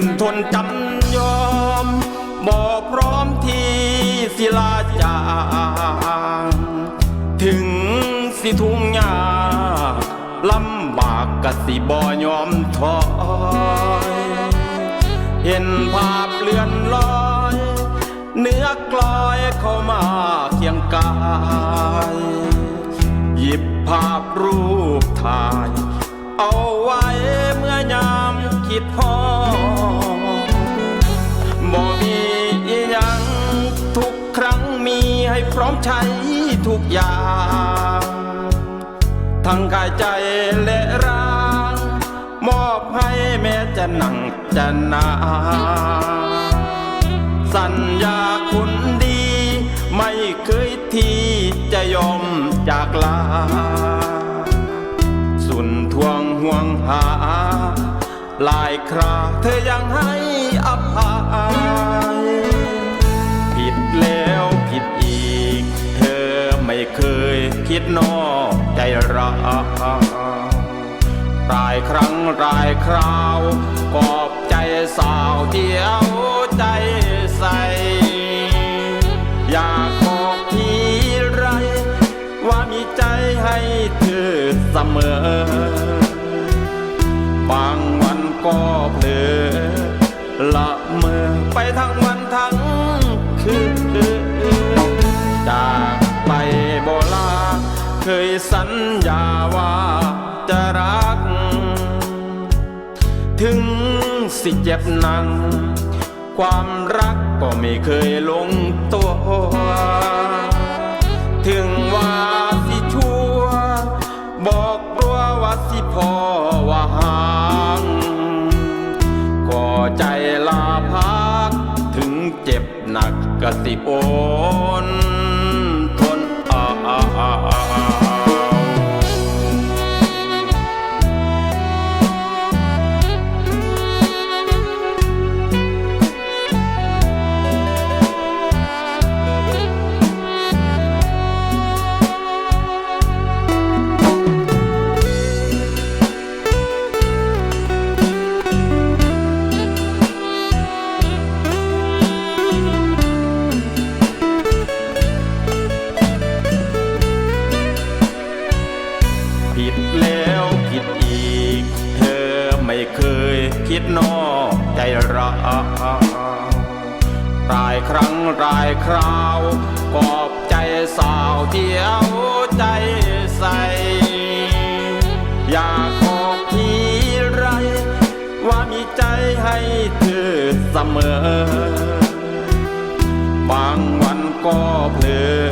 นทนจำยอมบ่พร้อมที่ศิลาจางถึงสิทุ่งยาลำบากกะสิบ่ยอมถอย เห็นภาพเลือนลอย เนื้อกลอยเข้ามาเคียงกาย หยิบภาพรูปถ่าย เอาไว้เมื่อยามคิดพอ อมใช้ทุกอย่าง ทั้งกายใจและร่าง มอบให้แม้จะหนังจะหนาสัญญาคุณดี ไม่เคยที่จะยอมจากลา สุนทวงห่วงหา หลายคราเธอยังให้ ดนอกใจเรารายครั้งรายคราวกอบใจสาวที่เอาใจใส่อยากบอกทีไร ว่ามีใจให้เธอเสมอ บางวันก็เผลอละเมอ เคยสัญญาว่าจะรัก ถึงสิเจ็บหนัง ความรักก็ไม่เคยลงตัว ถึงว่าสิชัวบอกกลัวว่าสิพอว่าห่างก็ใจลาพัก ถึงเจ็บหนักกสิโอน เคยคิดนอกใจเรารายครั้งรายคราวกอบใจสาวเที่เอาใจใส อยากบอกทีไร ว่ามีใจให้เธอเสมอ บางวันก็เผลอ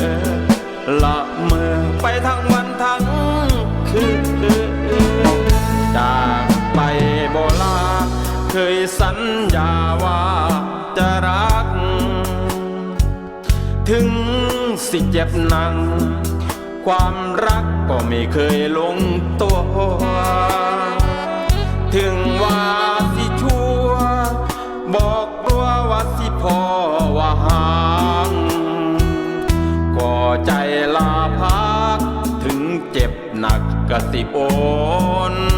เคยสัญญาว่าจะรัก ถึงสิเจ็บหนัง ความรักก็ไม่เคยลงตัว ถึงว่าสิชัวบอกกลัวว่าสิพอว่าห่างก็ใจลาพัก ถึงเจ็บหนักกสิโอน